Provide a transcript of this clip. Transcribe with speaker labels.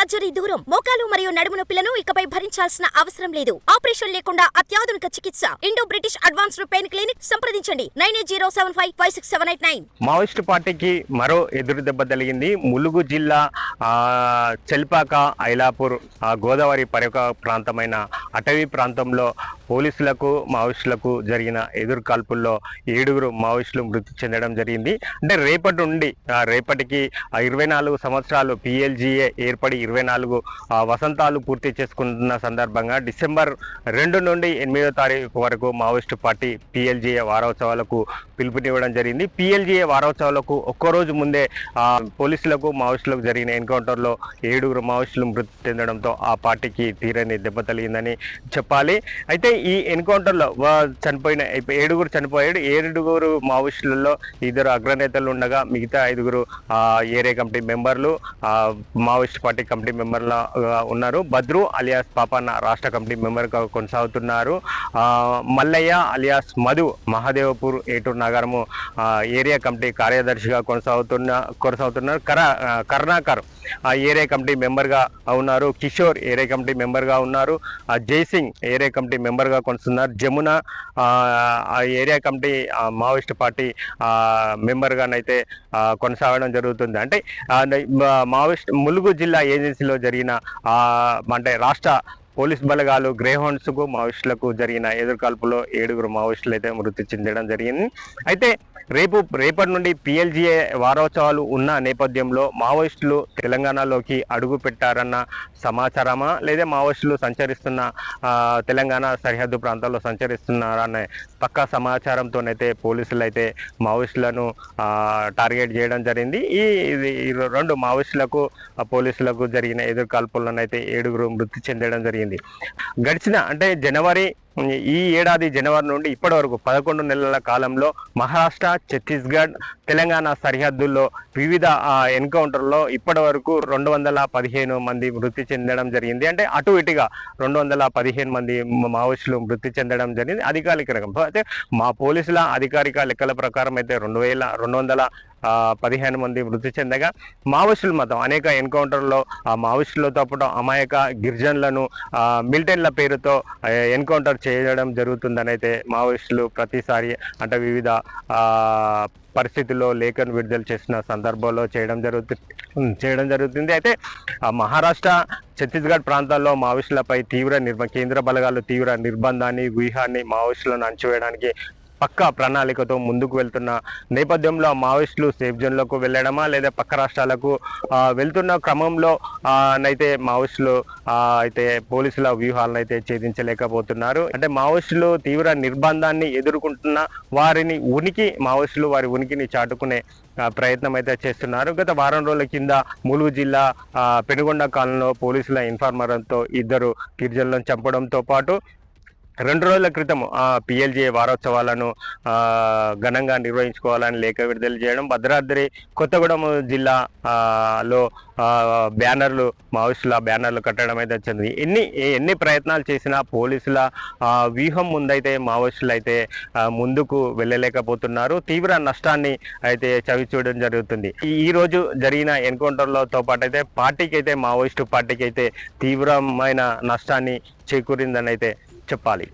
Speaker 1: Surgery దూరం మోకాలు మరియు నడుము నొప్పులను ఇకపై భరించాల్సిన అవసరం లేదు. ఆపరేషన్ లేకుండా అత్యాధునిక చికిత్స. Indo British advanced pain clinic సంప్రదించండి. Nine eight zero seven five five six seven eight nine.
Speaker 2: Maoist పార్టీకి మరో ఎదురు దెబ్బ తగిలింది. ములుగు జిల్లా చెల్పాక ఐలాపూర్ ఆ, గోదావరి పరిక ప్రాంతమైన అటవీ ప్రాంతంలో పోలీసులకు మావోయిస్టులకు జరిగిన ఎదురు కాల్పుల్లో ఏడుగురు మావోయిస్టులు మృతి చెందడం జరిగింది. అంటే రేపటి నుండి రేపటికి ఇరవై నాలుగు సంవత్సరాలు పిఎల్జీఏ ఏర్పడి ఇరవై నాలుగు వసంతాలు పూర్తి చేసుకుంటున్న సందర్భంగా డిసెంబర్ రెండు నుండి ఎనిమిదో తారీఖు వరకు మావోయిస్టు పార్టీ పిఎల్జీఏ వారోత్సవాలకు పిలుపునివ్వడం జరిగింది. పిఎల్జీఏ వారోత్సవాలకు ఒక్కరోజు ముందే పోలీసులకు మావోయిస్టులకు జరిగిన ఎన్కౌంటర్లో ఏడుగురు మావోయిస్టులు మృతి చెందడంతో ఆ పార్టీకి తీరని దెబ్బ తగిలిందని చెప్పాలి. అయితే ఈ ఎన్కౌంటర్లో చనిపోయిన ఏడుగురు చనిపోయాడు. ఏడుగురు మావోయిస్టులలో ఇద్దరు అగ్రనేతలు ఉండగా మిగతా ఐదుగురు ఏరియా కమిటీ మెంబర్లు మావోయిస్ట్ పార్టీ కమిటీ మెంబర్ల ఉన్నారు. బద్రు అలియాస్ పాపన్న రాష్ట్ర కమిటీ మెంబర్గా కొనసాగుతున్నారు. Mallaiah alias Madhu Mahadevpur Eturunagaram area committee కార్యదర్శిగా కొనసాగుతున్న కొనసాగుతున్నారు. కర కర్ణాకర్ కరుణాకర్ ఆ ఏరియా కమిటీ మెంబర్గా ఉన్నారు. కిషోర్ ఏరియా కమిటీ మెంబర్గా ఉన్నారు. జైసింగ్ ఏరియా కమిటీ మెంబర్గా కొనుస్తున్నారు. జమున ఆ, ఏరియా కమిటీ మావోయిస్ట్ పార్టీ ఆ, మెంబర్గానైతే కొనసాగడం జరుగుతుంది. అంటే మావోయిస్ట్ ములుగు జిల్లా ఏజెన్సీలో జరిగిన ఆ, అంటే రాష్ట్ర పోలీస్ బలగాలు గ్రేహౌండ్స్కు మావోయిస్టులకు జరిగిన ఎదురుకాల్పులో ఏడుగురు మావోయిస్టులు అయితే మృతి చెందడం జరిగింది. అయితే రేపు రేపటి నుండి పిఎల్జీఏ వారోత్సవాలు ఉన్న నేపథ్యంలో మావోయిస్టులు తెలంగాణలోకి అడుగు పెట్టారన్న సమాచారమా? లేదా మావోయిస్టులు సంచరిస్తున్న తెలంగాణ సరిహద్దు ప్రాంతాల్లో సంచరిస్తున్నారనే పక్కా సమాచారంతోనైతే పోలీసులు అయితే మావోయిస్టులను టార్గెట్ చేయడం జరిగింది. ఈ రెండు మావోయిస్టులకు పోలీసులకు జరిగిన ఎదురుకాల్పుల్లోనైతే ఏడుగురు మృతి చెందడం జరిగింది. గడిచిన అంటే జనవరి ఈ ఏడాది జనవరి నుండి ఇప్పటి వరకు పదకొండు నెలల కాలంలో మహారాష్ట్ర ఛత్తీస్గఢ్ తెలంగాణ సరిహద్దుల్లో వివిధ ఎన్కౌంటర్లో ఇప్పటి వరకు రెండు వందల పదిహేను మంది మృతి చెందడం జరిగింది. అంటే అటు ఇటుగా రెండు వందల పదిహేను మంది మావోయిస్టులు మృతి చెందడం జరిగింది. అధికారిక రకం. అయితే మా పోలీసుల అధికారిక లెక్కల ప్రకారం అయితే రెండు వేల రెండు వందల పదిహేను మంది మృతి చెందగా మావోయిస్టులు మాత్రం అనేక ఎన్కౌంటర్లో మావోయిస్టులతో పాటు అమాయక గిరిజనులను మిలిటెన్ల పేరుతో ఎన్కౌంటర్ చేయడం జరుగుతుందని అయితే మావోయిస్టులు ప్రతిసారి అంటే వివిధ పరిస్థితుల్లో లేఖను విడుదల చేసిన సందర్భంలో చేయడం జరుగుతుంది చేయడం జరుగుతుంది. అయితే ఆ మహారాష్ట్ర ఛత్తీస్గఢ్ ప్రాంతాల్లో మావోయిస్టులపై తీవ్ర నిర్మ కేంద్ర బలగాలు తీవ్ర నిర్బంధాన్ని వ్యూహాన్ని మావోయిస్టులను అణచివేయడానికి పక్కా ప్రణాళికతో ముందుకు వెళ్తున్న నేపథ్యంలో మావోయిస్టులు సేఫ్ జోన్లకు వెళ్ళడమా లేదా పక్క రాష్ట్రాలకు వెళ్తున్న క్రమంలో అయితే మావోయిస్టులు అయితే పోలీసుల వ్యూహాలను అయితే ఛేదించలేకపోతున్నారు. అంటే మావోయిస్టులు తీవ్ర నిర్బంధాన్ని ఎదుర్కొంటున్న వారిని ఉనికి మావోయిస్టులు వారి ఉనికిని చాటుకునే ప్రయత్నం అయితే చేస్తున్నారు. గత వారం రోజుల కింద ములుగు జిల్లా ఆ, పెనుగొండ కాలంలో పోలీసుల ఇన్ఫార్మర్తో ఇద్దరు గిరిజనులను చంపడంతో పాటు రెండు రోజుల క్రితం ఆ పిఎల్జే వారోత్సవాలను ఘనంగా నిర్వహించుకోవాలని లేఖ విడుదల చేయడం భద్రాద్రి కొత్తగూడెం జిల్లా లో బ్యానర్లు మావోయిస్టుల బ్యానర్లు కట్టడం అయితే వచ్చింది. ఎన్ని ఎన్ని ప్రయత్నాలు చేసినా పోలీసుల వ్యూహం ముందైతే మావోయిస్టులు అయితే ముందుకు వెళ్ళలేకపోతున్నారు. తీవ్ర నష్టాన్ని అయితే చవి చూడడం జరుగుతుంది. ఈ- ఈ రోజు జరిగిన ఎన్కౌంటర్లతో పాటు అయితే పార్టీకి అయితే మావోయిస్టు పార్టీకి అయితే తీవ్రమైన నష్టాన్ని చేకూరిందని అయితే చెప్పాలి.